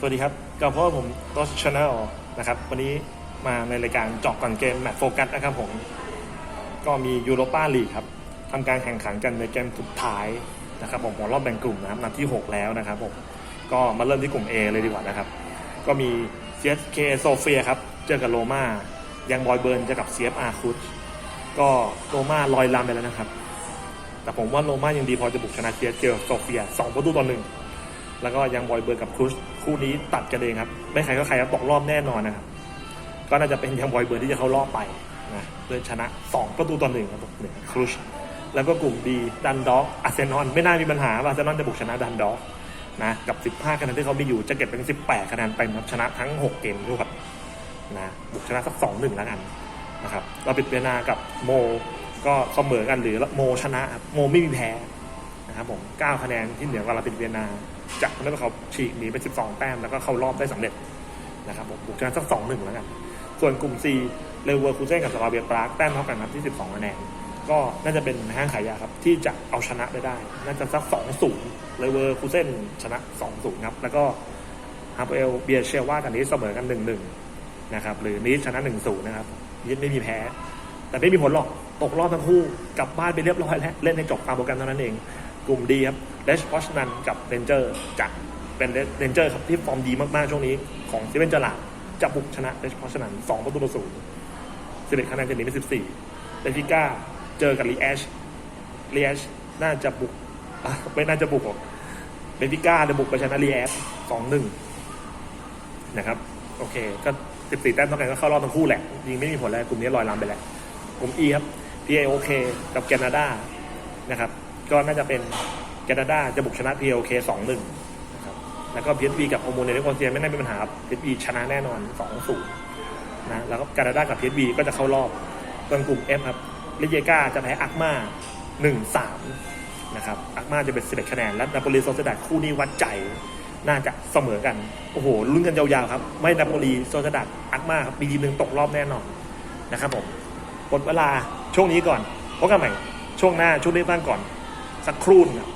สวัสดีครับกับเพราะว่าผมดอชาแนลนะครับ วันนี้มาในรายการเจาะก่อนเกมแมตช์โฟกัสนะครับผม ก็มียูโรปาลีกครับทำการแข่งขันกันในเกมสุดท้ายนะครับผมของรอบแบ่งกลุ่มนะครับนัดที่ 6 แล้วนะครับผม ก็มาเริ่มที่กลุ่ม A เลยดีกว่านะครับ ก็มี CSK โซเฟียครับ เจอกับโรมายังบอยเบิร์นเจอกับ CFR คุชก็โรมาลอยลำไปแล้วนะครับ แต่ผมว่าโรมายังดีพอจะบุกชนะ CSK โซเฟีย2ประตูต่อหนึ่ง แล้วก็ยังบอยเบิร์นกับครูชคู่นี้ตัดกันเองครับ ไม่ใครก็ใครครับตกรอบแน่นอนนะครับ ก็น่าจะเป็นยังบอยเบิร์นที่จะเข้ารอบไปนะด้วยชนะ 2 ประตูต่อหนึ่งครับเหนือครูชแล้วก็กลุ่มดีดันด็อกอาร์เซนอลไม่น่ามีปัญหาอาร์เซนอลจะบุกชนะดันด็อกนะกับ 15 คะแนนที่เขามีอยู่จะเก็บเป็น 18 คะแนนไปครับชนะทั้ง 6 เกมรวดนะบุกชนะสัก 2-1 แล้วกันนะครับเราปิดเวียนากับโมก็เสมอกันหรือโมชนะครับโมไม่มีแพ้นะครับผม 9 คะแนนที่เหนือกว่าลาปิดเวียนา จะทำให้เขาฉีกหนีไป 12 แต้มแล้วก็เข้ารอบได้สำเร็จนะครับผมบุกชนะสัก2-1แล้วกัน ส่วนกลุ่ม C เลเวอร์คูเซ่นกับสลาเวียปรากแต้มเท่ากันครับที่ 12คะแนนก็น่าจะเป็นห้างขายยาครับ ที่จะเอาชนะไปได้ น่าจะสัก2-0เลเวอร์คูเซ่นชนะ2-0ครับ แล้วก็ฮาร์เอลเบียเชลว่ากันนี้เสมอกัน1-1นะครับหรือนีสชนะ1-0นะครับนีสไม่มีแพ้ แต่ไม่มีผลหรอกตกรอบทั้งคู่กลับบ้านไปเรียบร้อยแล้วเล่นให้จบตามโปรแกรมเท่านั้นเอง กลุ่มดีครับ เลชพอชนันกับเรนเจอร์จะเป็นเรนเจอร์ครับที่ฟอร์มดีมากๆ ช่วงนี้ของซีเวนจลาดจะบุกชนะเลชพอชนันสองประตูต่อศูนย์สิบเอ็ดคะแนนจะหนีไปสิบสี่เบนฟิก้าเจอกับลีแอชลีแอชน่าจะบุกไม่น่าจะบุกหรอกเบนฟิก้าจะบุกไปชนะลีแอชสองหนึ่งนะครับ โอเค ก็สิบสี่แต้มเท่ากันก็เข้ารอบทั้งคู่แหละยิงไม่มีผลแล้วกลุ่มนี้ลอยลำไปแล้วกลุ่ม E ครับ PAOK กับแคนาดานะครับ ก็น่าจะเป็น แคนาดาจะบุกชนะ PLK สองหนึ่งนะครับแล้วก็ PSV กับโอโมเนเนโกเซียไม่น่ามีปัญหาครับ PSV ชนะแน่นอนสองศูนย์นะแล้วก็แคนาดากับ PSV ก็จะเข้ารอบส่วนกลุ่ม F ครับลิเยกาจะแพ้อักมาหนึ่งสามนะครับอักมาจะเป็นสิบเอ็ดคะแนน และนาโปลีโซเซดาคู่นี้วัดใจน่าจะเสมอกัน โอ้โหลุ้นกันยาวๆครับ ไม่นาโปลีโซเซดาอักมาครับมีทีมหนึ่งตกรอบแน่นอนนะครับผมหมดเวลาช่วงนี้ก่อนพบกันใหม่ช่วงหน้าช่วงเลือกตั้งก่อน สักครู่นงครับ